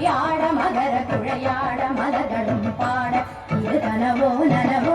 மொழியாட மகர குழையாட மலர்களும் பாட. இது கனவோ நனவோ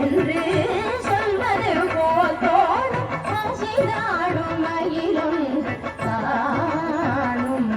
என்று சொல்வது போல் தோறும் அசிதாடும் மயிலும் காணும்.